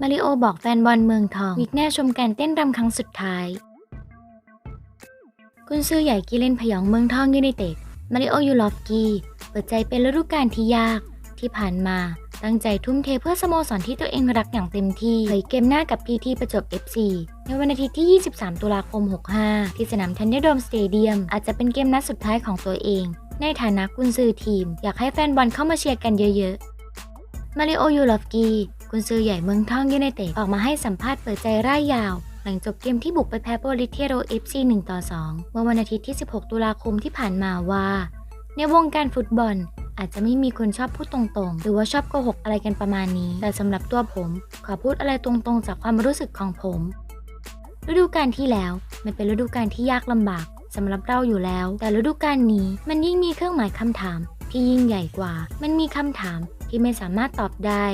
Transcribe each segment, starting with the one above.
มาริโอบอกแฟนบอลเมืองทองวิกแน่ชมการเต้นรำครั้งสุดท้าย กุนซือใหญ่กีเล่นพยองเมืองทองยูไนเต็ด มาริโอยูลอฟกีเปิดใจเป็นฤดูกาลที่ยาก ที่ผ่านมาตั้งใจทุ่มเทเพื่อสโมสรที่ตัวเองรักอย่างเต็มที่เผยเกมหน้ากับพีทีประจวบ FC ในวันอาทิตย์ที่ 23 ตุลาคม 65 ที่สนามทันเดอร์โดมสเตเดียม อาจจะเป็นเกมนัดสุดท้ายของตัวเอง ในฐานะกุนซือทีม อยากให้แฟนบอลเข้ามาเชียร์กันเยอะๆ มาริโอยูลอฟกีกุนซือใหญ่เมืองทองยูไนเต็ดออกมาให้สัมภาษณ์เปิดใจร่ายยาว หลังจบเกมที่บุกไปแพ้โปลิเทโร FC 1ต่อ 2 เมื่อวันอาทิตย์ที่ 16 ตุลาคมที่ผ่านมาว่า ในวงการฟุตบอลอาจจะไม่มีคนชอบพูดตรงๆ หรือว่าชอบโกหกอะไรกันประมาณนี้ แต่สำหรับตัวผม ขอพูดอะไรตรงๆ จากความรู้สึกของผม ฤดูกาลที่แล้ว มันเป็นฤดูกาลที่ยากลำบากสำหรับเราอยู่แล้ว แต่ฤดูกาลนี้มันยิ่งมีเครื่องหมายคำถามที่ยิ่งใหญ่กว่า มันมีคำถาม ที่ไม่สามารถตอบได้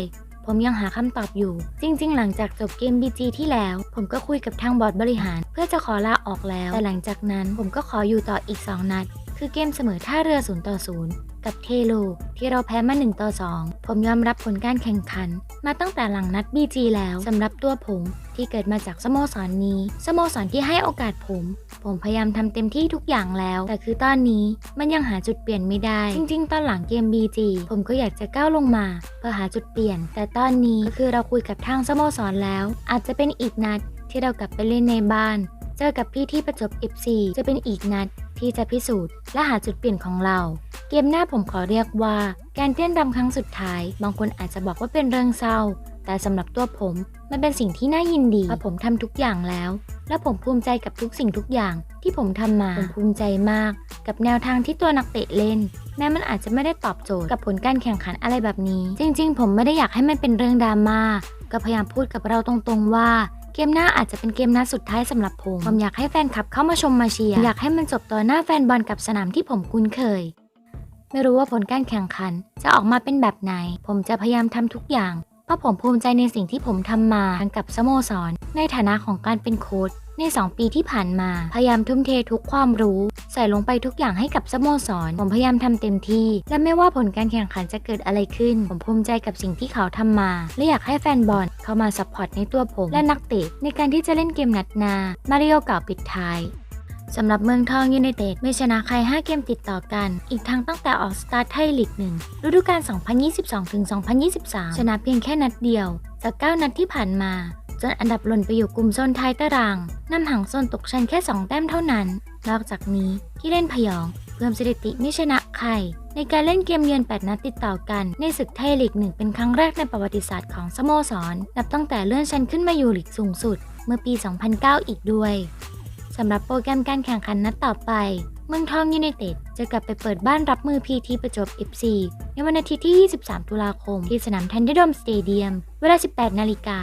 ผมยังหาคำตอบอยู่ จริง ๆ หลังจากจบเกม BG ที่แล้ว ผมก็คุยกับทางบอร์ดบริหาร เพื่อจะขอลาออกแล้ว แต่หลังจากนั้นผมก็ขออยู่ต่ออีก 2 นัด คือเกมเสมอท่าเรือ0ต่อ0กับเทโล ที่เราแพ้มา1ต่อ2 ผมยอมรับผลการแข่งขัน มาตั้งแต่หลังนัด BG แล้วสำหรับตัวผมที่เกิดมาจากสโมสรนนี้ สโมสรที่ให้โอกาสผม ผมพยายามทำเต็มที่ทุกอย่างแล้ว แต่คือตอนนี้มันยังหาจุดเปลี่ยนไม่ได้ จริง ๆ ตอนหลังเกม BG ผมก็อยากจะก้าวลงมา เพื่อหาจุดเปลี่ยน แต่ตอนนี้ก็คือเราคุยกับทางสโมสรแล้ว อาจจะเป็นอีกนัดที่เรากลับไปเล่นในบ้าน เจอกับพี่ที่ประจบ FC จะเป็นอีกนัด ที่จะพิสูจน์และหาจุดเปลี่ยนของเรา เกมหน้าผมขอเรียกว่า การเต้นรำครั้งสุดท้าย บางคนอาจจะบอกว่าเป็นเรื่องเศร้า แต่สำหรับตัวผมมันเป็นสิ่งที่น่ายินดีเพราะผมทำทุกอย่างแล้ว และผมภูมิใจกับทุกสิ่งทุกอย่างที่ผมทำมาผมภูมิใจมาก กับแนวทางที่ตัวนักเตะเล่น แม้มันอาจจะไม่ได้ตอบโจทย์กับผลการแข่งขันอะไรแบบนี้ จริง ๆ ผมไม่ได้อยากให้มันเป็นเรื่องดราม่าก็พยายามพูดกับเราตรงๆว่า เกมหน้าอาจจะเป็นเกมนัดสุดท้ายสำหรับผมผมอยากให้แฟนคลับเข้ามาชมมาเชียร์อยากให้มันจบต่อหน้าแฟนบอลกับสนามที่ผมคุ้นเคย ไม่รู้ว่าผลการแข่งขันจะออกมาเป็นแบบไหน ผมจะพยายามทำทุกอย่างเพราะผมภูมิใจในสิ่งที่ผมทำมาทั้งกับสโมสร ในฐานะของการเป็นโค้ชใน 2 ปีที่ผ่านมา พยายามทุ่มเททุกความรู้ ใส่ลงไปทุกอย่างให้กับสโมสร ผมพยายามทำเต็มที่ และไม่ว่าผลการแข่งขันจะเกิดอะไรขึ้น ผมภูมิใจกับสิ่งที่เขาทำมา และอยากให้แฟนบอล เข้ามาซัพพอร์ตในตัวผมและนักเตะในการที่จะเล่นเกมนัดนา มาริโอกล่าวปิดท้ายสำหรับเมืองทองยูไนเต็ดไม่ชนะใคร 5 เกมติดต่อกัน อีกทั้งตั้งแต่ออกสตาร์ทไทยลีก1ฤดูกาล 2022-2023 ชนะเพียงแค่นัดเดียว จาก 9 นัดที่ผ่านมา จนอันดับหล่นไปอยู่กลุ่มโซนท้ายตารางนำห่างโซนตกชั้นแค่ 2 แต้มเท่านั้น นอกจากนี้ที่เล่นพยอง เพิ่มสถิติไม่ชนะใคร ในการเล่นเกมเยือน 8 นัดติดต่อกัน ในศึกไทยลีก1เป็นครั้งแรกในประวัติศาสตร์ของสโมสร นับตั้งแต่เลื่อนชั้นขึ้นมาอยู่ลีกสูงสุด เมื่อปี 2009 อีกด้วยสำหรับโปรแกรมการแข่งขันนัดต่อไป เมืองทองยูไนเต็ดจะกลับไปเปิดบ้านรับมือพีทีประจบ FC ในวันอาทิตย์ที่ 23 ตุลาคม ที่สนามทันเดอร์โดมสเตเดียม เวลา 18 นาฬิกา